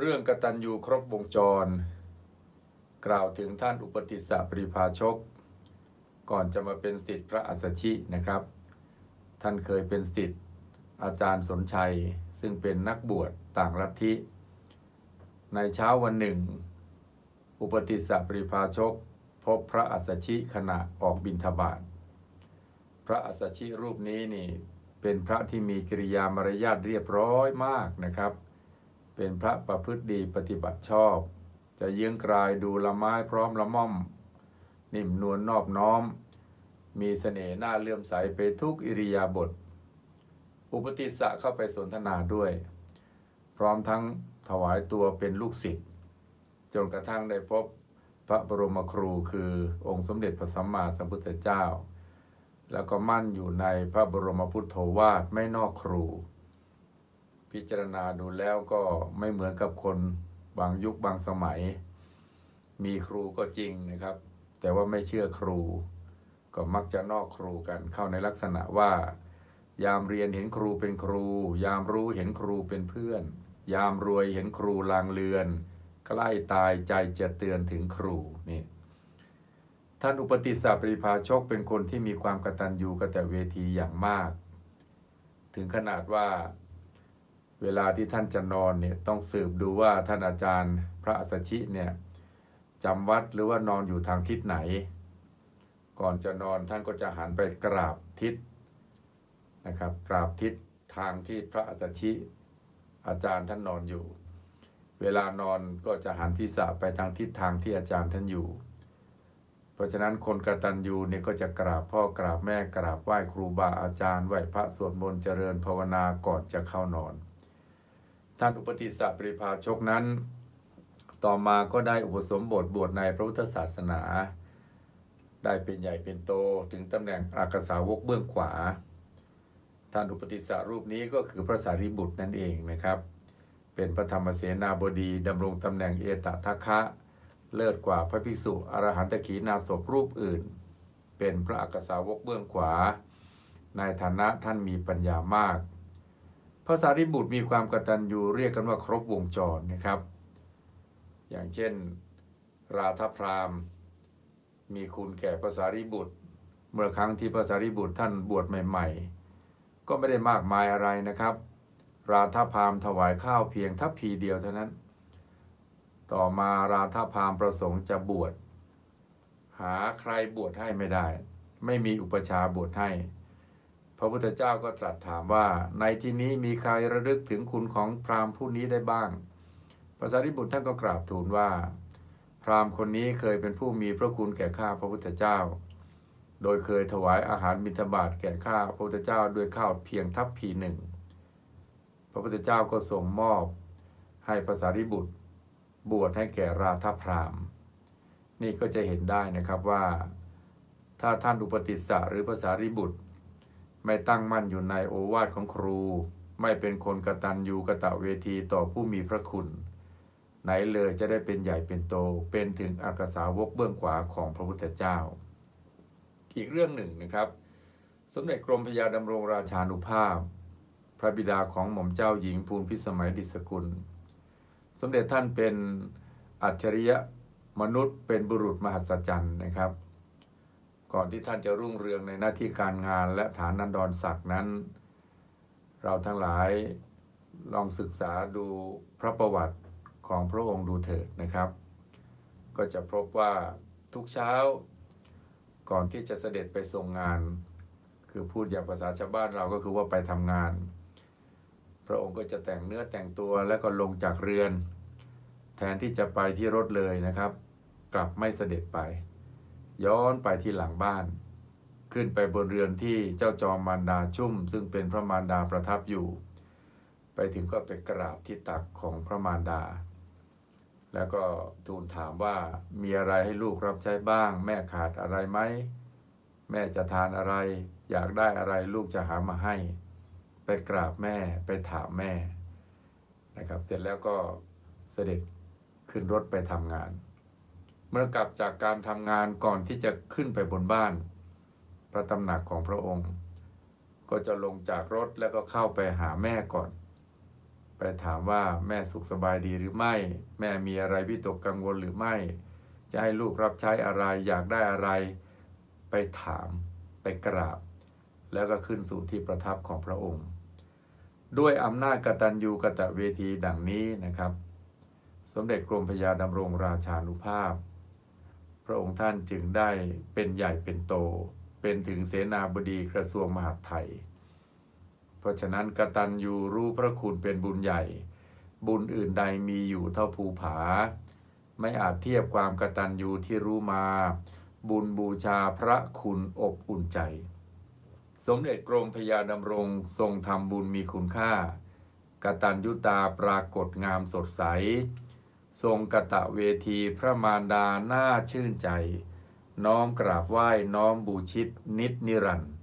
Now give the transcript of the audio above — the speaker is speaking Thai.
เรื่องกตัญญูครบวงจร กล่าวถึงท่านอุปติสสะปริภาชก ก่อนจะมาเป็นสิทธิพระอัสสชินะครับ ท่านเคยเป็นสิทธิ์อาจารย์สนชัย ซึ่งเป็นนักบวชต่างลัทธิ ในเช้าวันหนึ่ง อุปติสสะปริภาชก พบพระอัสสชิขณะออกบิณฑบาตพระอัสสชิรูปนี้นี่เป็นพระที่มีกิริยามารยาทเรียบร้อยมากนะครับ เป็นพระประพฤติดีปฏิบัติชอบ จะเยื้องกลายดูละไม้พร้อมละม่อม นิ่มนวลนอบน้อม มีเสน่ห์น่าเลื่อมใสไปทุกอิริยาบถอุปติสสะเข้าไปสนทนาด้วย พร้อมทั้งถวายตัวเป็นลูกศิษย์จนกระทั่งได้พบพระบรมครูคือองค์สมเด็จพระสัมมาสัมพุทธเจ้า แล้วก็มั่นอยู่ในพระบรมพุทโธวาทไม่นอกครู พิจารณาดูแล้วก็ไม่เหมือนกับคนบางยุคบางสมัย มีครูก็จริงนะครับ แต่ว่าไม่เชื่อครู ก็มักจะนอกครูกันเข้าในลักษณะว่า ยามเรียนเห็นครูเป็นครู ยามรู้เห็นครูเป็นเพื่อน ยามรวยเห็นครูลางเลือน ใกล้ตายใจจะเตือนถึงครูนี่ท่านอุปติสสะปริภาชกเป็นคนที่มีความกตัญญูกตเวทีอย่างมาก ถึงขนาดว่า เวลาที่ท่านจะนอนเนี่ยต้องสืบดูว่าท่านอาจารย์พระอัสชิเนี่ยจำวัดหรือว่านอนอยู่ทางทิศไหน ก่อนจะนอนท่านก็จะหันไปกราบทิศนะครับ กราบทิศทางที่พระอัสชิอาจารย์ท่านนอนอยู่ เวลานอนก็จะหันทิศะไปทางทิศทางที่อาจารย์ท่านอยู่ เพราะฉะนั้นคนกระตัญญูเนี่ยก็จะกราบพ่อกราบแม่กราบไหว้ครูบาอาจารย์ไหว้พระสวดมนต์เจริญภาวนาก่อนจะเข้านอน ท่านอุปติสสะปริภาชกนั้น ต่อมาก็ได้อุปสมบทบวชในพระพุทธศาสนา ได้เป็นใหญ่เป็นโตถึงตำแหน่งอากสาวกเบื้องขวา ท่านอุปติสสะรูปนี้ก็คือพระสารีบุตรนั่นเองนะครับ เป็นพระธรรมเสนาบดีดำรงตำแหน่งเอตทัคคะเลิศกว่าพระภิกษุอรหันตขีนาศพรูปอื่น เป็นพระอักษาวกเบื้องขวา ในฐานะท่านมีปัญญามาก พระสารีบุตรมีความกตัญญูเรียกกันว่าครบวงจรนะครับ อย่างเช่น ราธพรามมีคุณแก่พระสารีบุตร เมื่อครั้งที่พระสารีบุตรท่านบวชใหม่ ๆ ก็ไม่ได้มากมายอะไรนะครับ ราธพรามถวายข้าวเพียงทัพพีเดียวเท่านั้น ต่อมาราธพรามประสงค์จะบวชหาใครบวชให้ไม่ได้ ไม่มีอุปชาบวชให้ พระพุทธเจ้าก็ตรัสถามว่าในที่นี้มีใครระลึกถึงคุณของพราหมณ์ผู้นี้ได้บ้างพระสารีบุตรท่านก็กราบทูลว่า พราหมณ์คนนี้เคยเป็นผู้มีพระคุณแก่ข้าพระพุทธเจ้า โดยเคยถวายอาหารมิถบาตแก่ข้าพระพุทธเจ้าด้วยข้าวเพียงทัพพีหนึ่งพระพุทธเจ้าก็ทรงมอบ ให้พระสารีบุตร บวชให้แก่ราธพรามณ์นี่ก็จะเห็นได้นะครับว่า ถ้าท่านอุปติสสะหรือภาษาริบุตร ไม่ตั้งมั่นอยู่ในโอวาทของครู ไม่เป็นคนกระตัญญูกะตะเวทีต่อผู้มีพระคุณ ไหนเลยจะได้เป็นใหญ่เป็นโตเป็นถึงอักษาวกเบื้องขวาของพระพุทธเจ้า อีกเรื่องหนึ่งนะครับ สมเด็จกรมพยาดำรงราชานุภาพ พระบิดาของหม่อมเจ้าหญิงภูลพิสมัยดิษกุล สมเด็จท่านเป็นอัจฉริยะมนุษย์เป็นบุรุษมหัศจรรย์นะครับ ก่อนที่ท่านจะรุ่งเรืองในหน้าที่การงานและฐานันดรศักดิ์นั้น เราทั้งหลายลองศึกษาดูพระประวัติของพระองค์ดูเถิดนะครับ ก็จะพบว่าทุกเช้า ก่อนที่จะเสด็จไปทรงงาน คือพูดอย่างภาษาชาวบ้านเราก็คือว่าไปทำงาน พระองค์ก็จะแต่งเนื้อแต่งตัวแล้วก็ลงจากเรือน แทนที่จะไปที่รถเลยนะครับ กลับไม่เสด็จไป ย้อนไปที่หลังบ้าน ขึ้นไปบนเรือนที่เจ้าจอมมารดาชุ่ม ซึ่งเป็นพระมารดาประทับอยู่ ไปถึงก็ไปกราบที่ตักของพระมารดา แล้วก็ทูลถามว่ามีอะไรให้ลูกรับใช้บ้าง แม่ขาดอะไรไหมแม่จะทานอะไร อยากได้อะไรลูกจะหามาให้ ไปกราบแม่ไปถามแม่นะครับ เสร็จแล้วก็เสด็จขึ้นรถไปทำงาน เมื่อกลับจากการทำงานก่อนที่จะขึ้นไปบนบ้าน พระตำหนักของพระองค์ ก็จะลงจากรถแล้วก็เข้าไปหาแม่ก่อน ไปถามว่าแม่สุขสบายดีหรือไม่ แม่มีอะไรวิตกกังวลหรือไม่ จะให้ลูกรับใช้อะไรอยากได้อะไร ไปถามไปกราบ แล้วก็ขึ้นสู่ที่ประทับของพระองค์ ด้วยอำนาจกตัญญูกตะเวทีดังนี้นะครับ สมเด็จกรมพระยาดำรงราชานุภาพ พระองค์ท่านจึงได้เป็นใหญ่เป็นโต เป็นถึงเสนาบดีกระทรวงมหาดไทย เพราะฉะนั้นกตัญญูรู้พระคุณเป็นบุญใหญ่ บุญอื่นใดมีอยู่เท่าภูผา ไม่อาจเทียบความกตัญญูที่รู้มา บุญบูชาพระคุณอบอุ่นใจ สมเด็จกรมพยาดำรงทรงทำบุญมีคุณค่ากตัญญูตาปรากฏงามสดใส ทรงกตะเวทีพระมารดาน่าชื่นใจ น้อมกราบไหว้น้อมบูชิตนิดนิรันดร์